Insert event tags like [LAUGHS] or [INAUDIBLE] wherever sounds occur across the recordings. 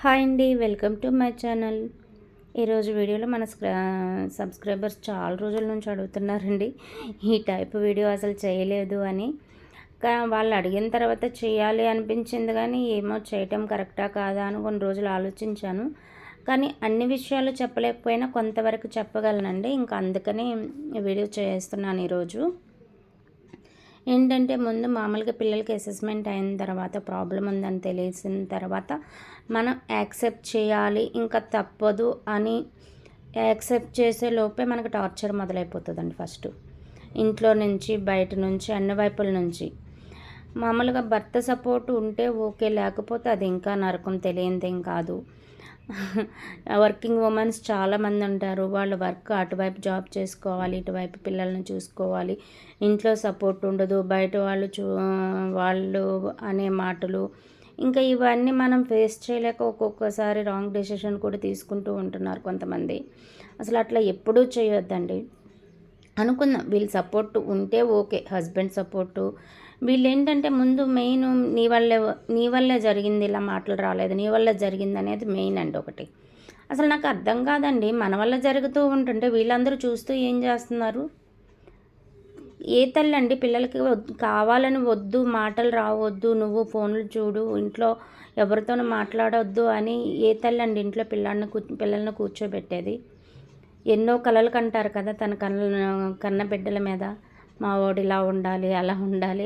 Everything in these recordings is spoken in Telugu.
హాయ్ అండి వెల్కమ్ టు మై ఛానల్. ఈరోజు వీడియోలో మన సబ్స్క్రైబర్స్ చాలా రోజుల నుంచి అడుగుతున్నారండి ఈ టైప్ వీడియో అసలు చేయలేదు అని. వాళ్ళు అడిగిన తర్వాత చేయాలి అనిపించింది కానీ ఏమో చేయటం కరెక్టా కాదా అని కొన్ని రోజులు ఆలోచించాను. కానీ అన్ని విషయాలు చెప్పలేకపోయినా కొంతవరకు చెప్పగలనండి ఇంకా అందుకని వీడియో చేస్తున్నాను ఈరోజు ఏంటంటే ముందు మామూలుగా పిల్లలకి అసెస్మెంట్ అయిన తర్వాత ప్రాబ్లం ఉందని తెలిసిన తర్వాత మనం యాక్సెప్ట్ చేయాలి ఇంకా తప్పదు అని యాక్సెప్ట్ చేసే లోపే మనకు టార్చర్ మొదలైపోతుందండి ఫస్ట్ ఇంట్లో నుంచి బయట నుంచి అన్ని వైపుల నుంచి. మామూలుగా భర్త సపోర్ట్ ఉంటే ఓకే లేకపోతే అది ఇంకా నరకం తెలియనిదేం కాదు. [LAUGHS] వర్కింగ్ ఉమెన్స్ చాలామంది ఉంటారు. వాళ్ళు వర్క్ అటువైపు జాబ్ చేసుకోవాలి ఇటువైపు పిల్లల్ని చూసుకోవాలి. ఇంట్లో సపోర్ట్ ఉండదు. బయట వాళ్ళు చూ వాళ్ళు అనే మాటలు. ఇంకా ఇవన్నీ మనం ఫేస్ చేయలేక ఒక్కొక్కసారి రాంగ్ డెసిషన్ కూడా తీసుకుంటూ ఉంటున్నారు కొంతమంది. అసలు అట్లా ఎప్పుడూ చేయొద్దండి. అనుకుందాం వీళ్ళు సపోర్ట్ ఉంటే ఓకే హస్బెండ్ సపోర్టు వీళ్ళు ఏంటంటే ముందు మెయిన్ నీ వల్లే నీ వల్లే జరిగింది ఇలా మాటలు రాలేదు నీ వల్ల జరిగింది అనేది మెయిన్ అండి ఒకటి. అసలు నాకు అర్థం కాదండి మన వల్ల జరుగుతూ ఉంటుంటే వీళ్ళందరూ చూస్తూ ఏం చేస్తున్నారు? ఏ తల్లి అండి పిల్లలకి కావాలని వద్దు మాటలు రావద్దు నువ్వు ఫోన్లు చూడు ఇంట్లో ఎవరితోనూ మాట్లాడవద్దు అని ఏ తల్లి అండి ఇంట్లో పిల్లల్ని కూ పిల్లల్ని కూర్చోబెట్టేది? ఎన్నో కళలు కంటారు కదా తన కన్న కన్న బిడ్డల మీద. మా వాడు ఇలా ఉండాలి అలా ఉండాలి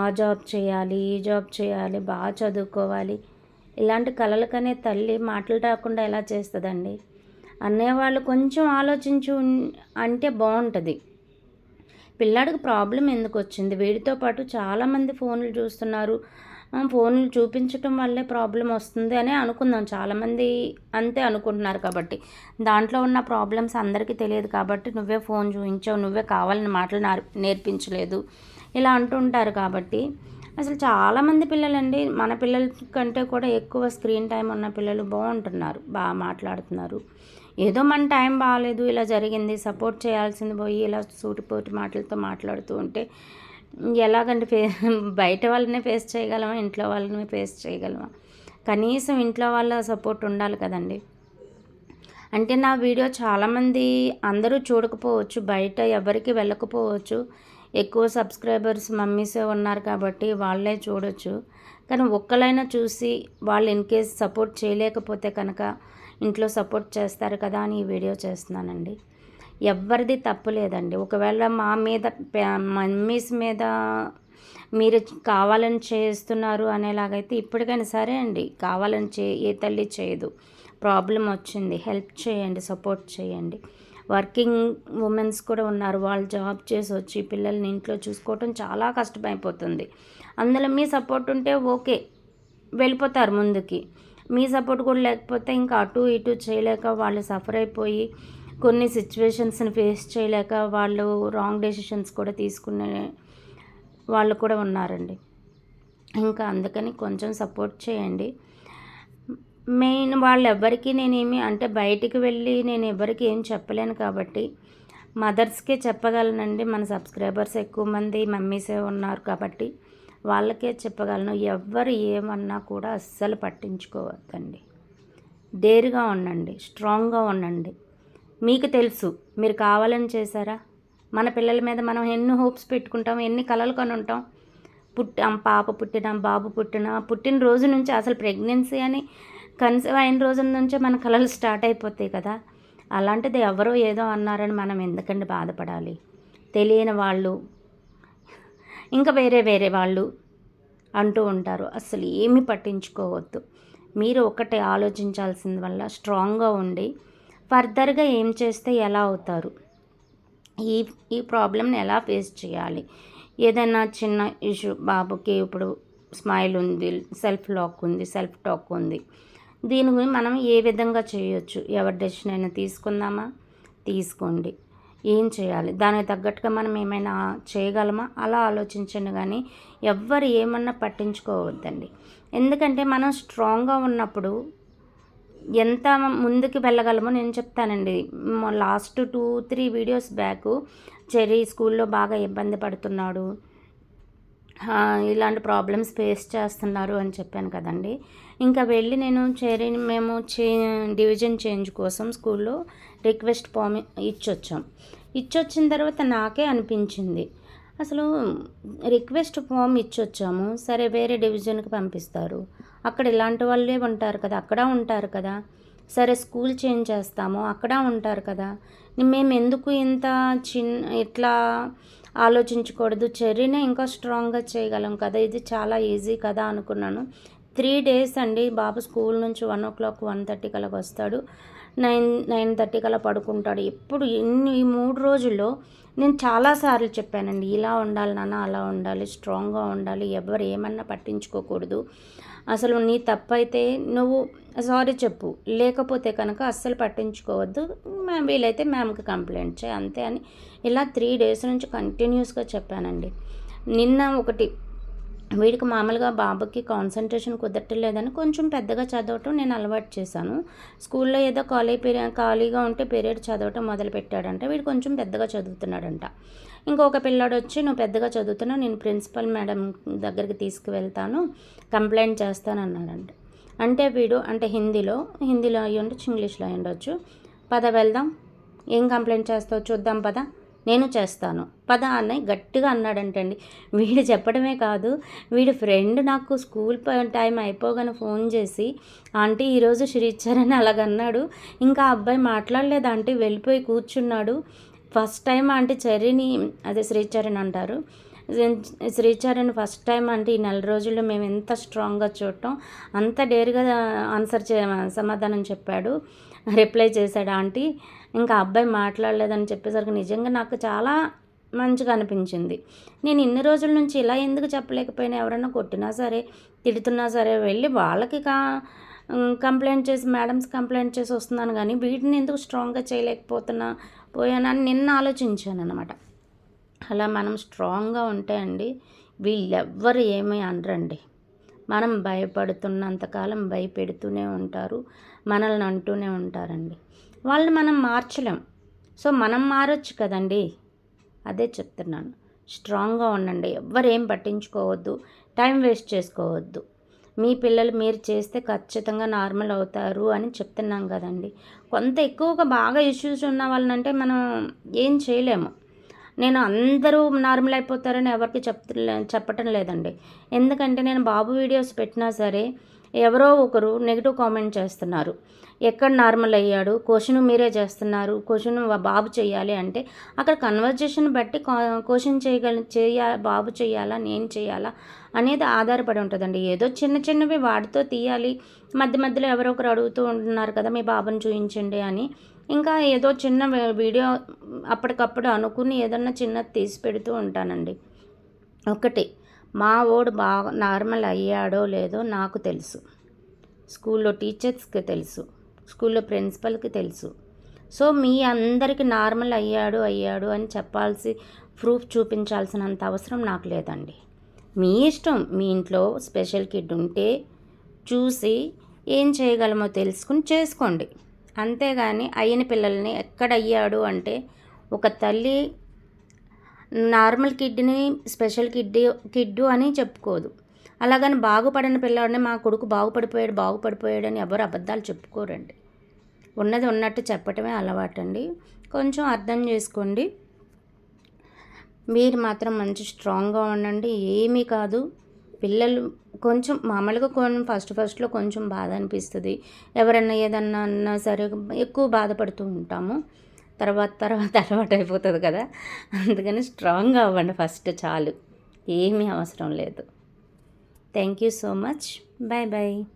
ఆ జాబ్ చేయాలి ఈ జాబ్ చేయాలి బాగా చదువుకోవాలి. ఇలాంటి కలలకనే తల్లి మాటలు రాకుండా ఎలా చేస్తుందండి? అనేవాళ్ళు కొంచెం ఆలోచించు అంటే బాగుంటుంది. పిల్లాడికి ప్రాబ్లం ఎందుకు వచ్చింది? వీడితో పాటు చాలామంది ఫోన్లు చూస్తున్నారు. ఫోన్లు చూపించటం వల్లే ప్రాబ్లం వస్తుంది అని అనుకుందాం. చాలామంది అంతే అనుకుంటున్నారు కాబట్టి. దాంట్లో ఉన్న ప్రాబ్లమ్స్ అందరికీ తెలియదు కాబట్టి నువ్వే ఫోన్ చూపించావు నువ్వే కావాలని మాటలు నేర్పించలేదు. ఇలా అంటుంటారు కాబట్టి. అసలు చాలామంది పిల్లలండి మన పిల్లల కంటే కూడా ఎక్కువ స్క్రీన్ టైం ఉన్న పిల్లలు బాగుంటున్నారు బాగా మాట్లాడుతున్నారు. ఏదో మన టైం బాగాలేదు ఇలా జరిగింది సపోర్ట్ చేయాల్సింది పోయి ఇలా సూటిపోటి మాటలతో మాట్లాడుతూ ఉంటే ఎలాగంటే ఫే బయట వాళ్ళనే ఫేస్ చేయగలమా? ఇంట్లో వాళ్ళని ఫేస్ చేయగలమా? కనీసం ఇంట్లో వాళ్ళ సపోర్ట్ ఉండాలి కదండి. అంటే నా వీడియో చాలామంది అందరూ చూడకపోవచ్చు బయట ఎవరికి వెళ్ళకపోవచ్చు. ఎక్కువ సబ్స్క్రైబర్స్ మమ్మీసే ఉన్నారు కాబట్టి వాళ్ళే చూడొచ్చు. కానీ ఒక్కలైనా చూసి వాళ్ళు ఇన్ కేస్ సపోర్ట్ చేయలేకపోతే కనుక ఇంట్లో సపోర్ట్ చేస్తారు కదా అని ఈ వీడియో చేస్తున్నానండి. ఎవరిది తప్పు లేదండి. ఒకవేళ మా మీద మమ్మీస్ మీద మీరు కావాలని చేస్తున్నారు అనేలాగైతే ఇప్పటికైనా సరే అండి. కావాలని చే ఏ తల్లి చేయదు. ప్రాబ్లం వచ్చింది. హెల్ప్ చేయండి సపోర్ట్ చేయండి. వర్కింగ్ ఉమెన్స్ కూడా ఉన్నారు. వాళ్ళు జాబ్ చేసి వచ్చి పిల్లల్ని ఇంట్లో చూసుకోవటం చాలా కష్టమైపోతుంది. అందులో మీ సపోర్ట్ ఉంటే ఓకే వెళ్ళిపోతారు ముందుకి. మీ సపోర్ట్ కూడా లేకపోతే ఇంకా అటు ఇటు చేయలేక వాళ్ళు సఫర్ అయిపోయి కొన్ని సిచ్యువేషన్స్ని ఫేస్ చేయలేక వాళ్ళు రాంగ్ డెసిషన్స్ కూడా తీసుకునే వాళ్ళు కూడా ఉన్నారండి. ఇంకా అందుకని కొంచెం సపోర్ట్ చేయండి. మెయిన్ వాళ్ళు ఎవరికి నేనేమి అంటే బయటికి వెళ్ళి నేను ఎవరికి ఏం చెప్పలేను కాబట్టి మదర్స్కే చెప్పగలనండి. మన సబ్స్క్రైబర్స్ ఎక్కువ మంది మమ్మీసే ఉన్నారు కాబట్టి వాళ్ళకే చెప్పగలను. ఎవరు ఏమన్నా కూడా అస్సలు పట్టించుకోవద్దండి. డేర్గా ఉండండి స్ట్రాంగ్గా ఉండండి. మీకు తెలుసు. మీరు కావాలని చేశారా? మన పిల్లల మీద మనం ఎన్ని హోప్స్ పెట్టుకుంటాం ఎన్ని కలలు కొని ఉంటాం పుట్టాం పాప పుట్టిన బాబు పుట్టిన పుట్టిన రోజు నుంచి అసలు ప్రెగ్నెన్సీ అని కన్సీవ్ అయిన రోజుల నుంచే మన కళలు స్టార్ట్ అయిపోతాయి కదా. అలాంటిది ఎవరో ఏదో అన్నారని మనం ఎందుకండి బాధపడాలి? తెలియని వాళ్ళు ఇంకా వేరే వేరే వాళ్ళు అంటూ ఉంటారు. అసలు ఏమి పట్టించుకోవద్దు. మీరు ఒకటి ఆలోచించాల్సింది వల్ల స్ట్రాంగ్గా ఉండి ఫర్దర్గా ఏం చేస్తే ఎలా అవుతారు? ఈ ఈ ప్రాబ్లమ్ని ఎలా ఫేస్ చేయాలి? ఏదైనా చిన్న ఇష్యూ బాబుకి ఇప్పుడు స్మైల్ ఉంది సెల్ఫ్ లాక్ ఉంది సెల్ఫ్ టాక్ ఉంది. దీని గురించి మనం ఏ విధంగా చేయొచ్చు? ఎవరి డెసిషన్ అయినా తీసుకుందామా? తీసుకోండి. ఏం చేయాలి? దానికి తగ్గట్టుగా మనం ఏమైనా చేయగలమా? అలా ఆలోచించండి కానీ ఎవ్వరు ఏమన్నా పట్టించుకోవద్దండి. ఎందుకంటే మనం స్ట్రాంగ్గా ఉన్నప్పుడు ఎంత ముందుకు వెళ్ళగలమో నేను చెప్తానండి. Last two three videos back Cherry స్కూల్లో బాగా ఇబ్బంది పడుతున్నాడు. ఇలాంటి ప్రాబ్లమ్స్ ఫేస్ చేస్తున్నారు అని చెప్పాను కదండి. ఇంకా వెళ్ళి నేను చేరి మేము చే డివిజన్ చేంజ్ కోసం స్కూల్లో రిక్వెస్ట్ ఫామ్ ఇచ్చొచ్చాం. ఇచ్చొచ్చిన తర్వాత నాకే అనిపించింది. అసలు రిక్వెస్ట్ ఫామ్ ఇచ్చొచ్చాము. సరే వేరే డివిజన్కి పంపిస్తారు. అక్కడ ఇలాంటి వాళ్ళే ఉంటారు కదా అక్కడ ఉంటారు కదా. సరే స్కూల్ చేంజ్ చేస్తాము అక్కడ ఉంటారు కదా. మేము ఎందుకు ఇంత చిన్న ఇట్లా ఆలోచించకూడదు? చర్యనే ఇంకా స్ట్రాంగ్గా చేయగలం కదా. ఇది చాలా ఈజీ కదా అనుకున్నాను. త్రీ డేస్ అండి బాబు స్కూల్ నుంచి one o'clock one thirty కల్లా వస్తాడు. నైన్ నైన్ థర్టీ కల్లా పడుకుంటాడు. ఎప్పుడు ఇన్ని ఈ మూడు రోజుల్లో నేను చాలాసార్లు చెప్పానండి ఇలా ఉండాలి నాన్న అలా ఉండాలి స్ట్రాంగ్గా ఉండాలి ఎవరు ఏమన్నా పట్టించుకోకూడదు. అసలు నీ తప్పైతే నువ్వు సారీ చెప్పు లేకపోతే కనుక అస్సలు పట్టించుకోవద్దు. మ్యామ్ వీలైతే మ్యామ్కి కంప్లైంట్ చేయి అంతే అని ఇలా త్రీ డేస్ నుంచి కంటిన్యూస్గా చెప్పానండి. నిన్న ఒకటి వీడికి మామూలుగా బాబుకి కాన్సన్ట్రేషన్ కుదరట్లేదని కొంచెం పెద్దగా చదవటం నేను అలవాటు చేశాను. స్కూల్లో ఏదో ఖాళీ పీరియడ్ ఖాళీగా ఉంటే పీరియడ్ చదవటం మొదలు పెట్టాడంట వీడు కొంచెం పెద్దగా చదువుతున్నాడంట. ఇంకొక పిల్లాడు వచ్చి నువ్వు పెద్దగా చదువుతున్నావు నేను ప్రిన్సిపల్ మేడం దగ్గరికి తీసుకువెళ్తాను కంప్లైంట్ చేస్తానన్నాడంట. అంటే వీడు అంటే హిందీలో హిందీలో అయ్యి ఉండొచ్చు ఇంగ్లీష్లో అయ్యి ఉండొచ్చు పద వెళ్దాం ఏం కంప్లైంట్ చేస్తావు చూద్దాం పద. నేను చేస్తాను. పద అన్నయ్య గట్టిగా అన్నాడంటండి. వీడు చెప్పడమే కాదు వీడి ఫ్రెండ్ నాకు స్కూల్ టైం అయిపోగానే ఫోన్ చేసి ఆంటీ ఈరోజు శ్రీచరణ్ అలాగన్నాడు. ఇంకా అబ్బాయి మాట్లాడలేదు. ఆంటీ వెళ్ళిపోయి కూర్చున్నాడు. ఫస్ట్ టైం ఆంటీ చరిని అదే శ్రీచరణ్ అంటారు. శ్రీచరణ్ ఫస్ట్ టైం అంటే ఈ నెల రోజుల్లో మేము ఎంత స్ట్రాంగ్గా చూడటం అంత డేర్గా ఆన్సర్ చే సమాధానం చెప్పాడు. రిప్లై చేశాడు ఆంటీ ఇంకా అబ్బాయి మాట్లాడలేదని చెప్పేసరికి నిజంగా నాకు చాలా మంచిగా అనిపించింది. నేను ఇన్ని రోజుల నుంచి ఇలా ఎందుకు చెప్పలేకపోయినా ఎవరైనా కొట్టినా సరే తిడుతున్నా సరే వెళ్ళి వాళ్ళకి కా కంప్లైంట్ చేసి మేడమ్స్ కంప్లైంట్ చేసి వస్తున్నాను కానీ వీటిని ఎందుకు స్ట్రాంగ్గా చేయలేకపోతున్నా పోయానని నిన్న ఆలోచించాను అనమాట అలా మనం స్ట్రాంగ్గా ఉంటే అండి వీళ్ళెవ్వరు ఏమీ అనరండి. మనం భయపడుతున్నంతకాలం భయపెడుతూనే ఉంటారు మనల్ని అంటూనే ఉంటారండి. వాళ్ళని మనం మార్చలేం. సో మనం మారచ్చు కదండి. అదే చెప్తున్నాను. స్ట్రాంగ్గా ఉండండి. ఎవ్వరేం పట్టించుకోవద్దు. టైం వేస్ట్ చేసుకోవద్దు. మీ పిల్లలు మీరు చేస్తే ఖచ్చితంగా నార్మల్ అవుతారు అని చెప్తున్నాం కదండి. కొంత ఎక్కువగా బాగా ఇష్యూస్ ఉన్న వాళ్ళనంటే మనం ఏం చేయలేము. నేను అందరూ నార్మల్ అయిపోతారని ఎవరికి చెప్ చెప్పటం లేదండి. ఎందుకంటే నేను బాబు వీడియోస్ పెట్టినా సరే ఎవరో ఒకరు నెగిటివ్ కామెంట్ చేస్తున్నారు. ఎక్కడ నార్మల్ అయ్యాడు? క్వశ్చన్ మీరే చేస్తున్నారు. క్వశ్చన్ బాబు చేయాలి అంటే అక్కడ కన్వర్జేషన్ బట్టి క్వశ్చన్ చేయగల చేయ బాబు చేయాలా? నేను చేయాలా? అనేది ఆధారపడి ఉంటుందండి. ఏదో చిన్న చిన్నవి వాడితో తీయాలి. మధ్య మధ్యలో ఎవరో ఒకరు అడుగుతూ ఉంటున్నారు కదా మీ బాబుని చూపించండి అని. ఇంకా ఏదో చిన్న వీడియో అప్పటికప్పుడు అనుకుని ఏదన్నా చిన్నది తీసి పెడుతూ ఉంటానండి. ఒకటి మా ఓడు బాగా నార్మల్ అయ్యాడో లేదో నాకు తెలుసు. స్కూల్లో టీచర్స్కి తెలుసు. స్కూల్లో ప్రిన్సిపల్కి తెలుసు. సో మీ అందరికీ నార్మల్ అయ్యాడు అయ్యాడు అని చెప్పాల్సి ప్రూఫ్ చూపించాల్సినంత అవసరం నాకు లేదండి. మీ ఇష్టం మీ ఇంట్లో స్పెషల్ కిడ్ ఉంటే చూసి ఏం చేయగలమో తెలుసుకుని చేసుకోండి. అంతేగాని అయిన పిల్లల్ని ఎక్కడ అయ్యాడు అంటే ఒక తల్లి నార్మల్ కిడ్ని స్పెషల్ కిడ్ కిడ్డు అని చెప్పుకోదు. అలాగని బాగుపడిన పిల్లవాడిని మా కొడుకు బాగుపడిపోయాడు బాగుపడిపోయాడు అని ఎవరు అబద్ధాలు చెప్పుకోరండి. ఉన్నది ఉన్నట్టు చెప్పటమే అలవాటండి. కొంచెం అర్థం చేసుకోండి. మీరు మాత్రం మంచి స్ట్రాంగ్గా ఉండండి. ఏమీ కాదు. పిల్లలు కొంచెం మామూలుగా కొన్ని ఫస్ట్ ఫస్ట్లో కొంచెం బాధ అనిపిస్తుంది. ఎవరన్నా ఏదన్నా అన్నా సరే ఎక్కువ బాధపడుతూ ఉంటాము. తర్వాత తర్వాత [LAUGHS] అలవాటు అయిపోతుంది కదా. అందుకని స్ట్రాంగ్గా అవ్వండి ఫస్ట్ చాలు. ఏమీ అవసరం లేదు. Thank you so much bye bye